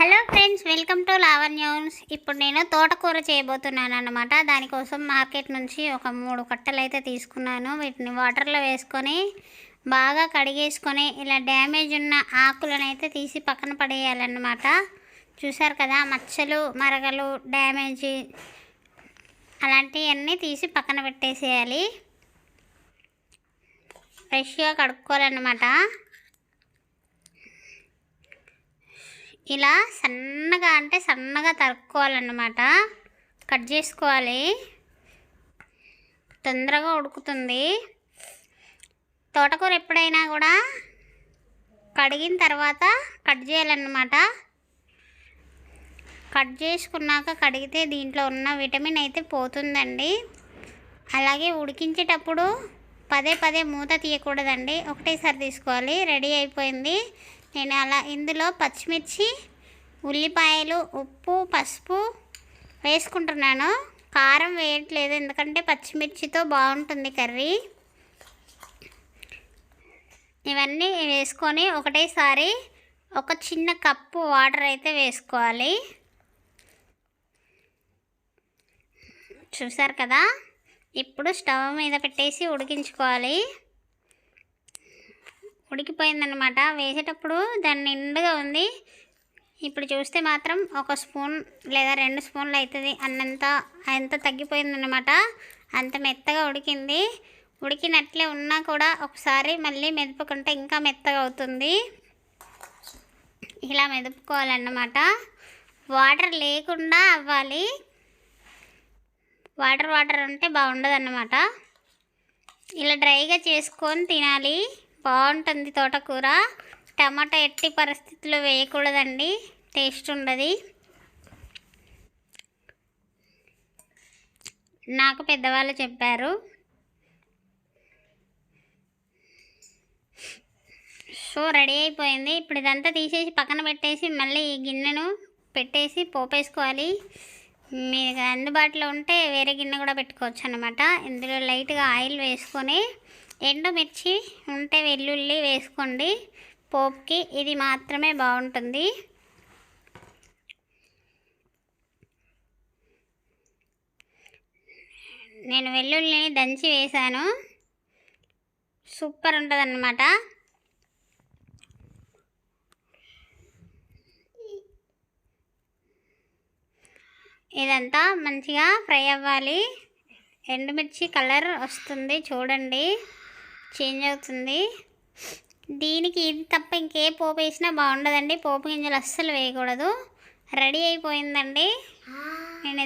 Hello friends welcome to లావణ్యూన్స్ ఇప్పుడు నేను తోటకూర చేయబోతున్నాను అన్నమాట దానికోసం మార్కెట్ నుంచి ఒక మూడు కట్టలు అయితే తీసుకున్నాను. వీటిని వాటర్లో వేసుకొని బాగా కడిగేసుకొని ఇలా డ్యామేజ్ ఉన్న ఆకులను అయితే తీసి పక్కన పడేయాలన్నమాట. చూసారు కదా మచ్చలు మరగలు డ్యామేజ్ అలాంటివన్నీ తీసి పక్కన పెట్టేసేయాలి. ఫ్రెష్గా కడుక్కోవాలన్నమాట. ఇలా సన్నగా అంటే సన్నగా తరుక్కోవాలన్నమాట. కట్ చేసుకోవాలి. తొందరగా ఉడుకుతుంది. తోటకూర ఎప్పుడైనా కూడా కడిగిన తర్వాత కట్ చేయాలన్నమాట. కట్ చేసుకున్నాక కడిగితే దీంట్లో ఉన్న విటమిన్ అయితే పోతుందండి. అలాగే ఉడికించేటప్పుడు పదే పదే మూత తీయకూడదండి. ఒకటేసారి తీసుకోవాలి. రెడీ అయిపోయింది. నేను అలా ఇందులో పచ్చిమిర్చి ఉల్లిపాయలు ఉప్పు పసుపు వేసుకుంటున్నాను. కారం వేయట్లేదు ఎందుకంటే పచ్చిమిర్చితో బాగుంటుంది కర్రీ. ఇవన్నీ వేసుకొని ఒకటేసారి ఒక చిన్న కప్పు వాటర్ అయితే వేసుకోవాలి. చూసారు కదా? ఇప్పుడు స్టవ్ మీద పెట్టేసి ఉడికించుకోవాలి. ఉడికిపోయిందనమాట వేసేటప్పుడు దాని నిండుగా ఉంది. ఇప్పుడు చూస్తే మాత్రం ఒక స్పూన్ లేదా రెండు స్పూన్లు అవుతుంది అన్నంత అంత తగ్గిపోయిందనమాట అంత మెత్తగా ఉడికింది. ఉడికినట్లే ఉన్నా కూడా ఒకసారి మళ్ళీ మెదుపుకుంటే ఇంకా మెత్తగా అవుతుంది. ఇలా మెదుపుకోవాలన్నమాట. వాటర్ లేకుండా అవ్వాలి. వాటర్ వాటర్ ఉంటే బాగుండదు అన్నమాట ఇలా డ్రైగా చేసుకొని తినాలి. బాగుంటుంది తోటకూర. టమాటా ఎట్టి పరిస్థితుల్లో వేయకూడదండి. టేస్ట్ ఉండదు. నాకు పెద్దవాళ్ళు చెప్పారు. సో రెడీ అయిపోయింది. ఇప్పుడు ఇదంతా తీసేసి పక్కన పెట్టేసి మళ్ళీ ఈ గిన్నెను పెట్టేసి పోపేసుకోవాలి. మీకు అందుబాటులో ఉంటే వేరే గిన్నె కూడా పెట్టుకోవచ్చు అనమాట ఇందులో లైట్గా ఆయిల్ వేసుకొని ఎండుమిర్చి ఉంటే వెల్లుల్లి వేసుకోండి. పోపుకి ఇది మాత్రమే బాగుంటుంది. నేను వెల్లుల్లిని దంచి వేశాను. సూపర్ ఉంటుంది అన్నమాట ఇదంతా మంచిగా ఫ్రై అవ్వాలి. ఎండుమిర్చి కలర్ వస్తుంది చూడండి. చేంజ్ అవుతుంది. దీనికి ఇది తప్ప ఇంకే పోపు వేసినా బాగుండదండి. పోపు గింజలు అస్సలు వేయకూడదు. రెడీ అయిపోయిందండి. నేను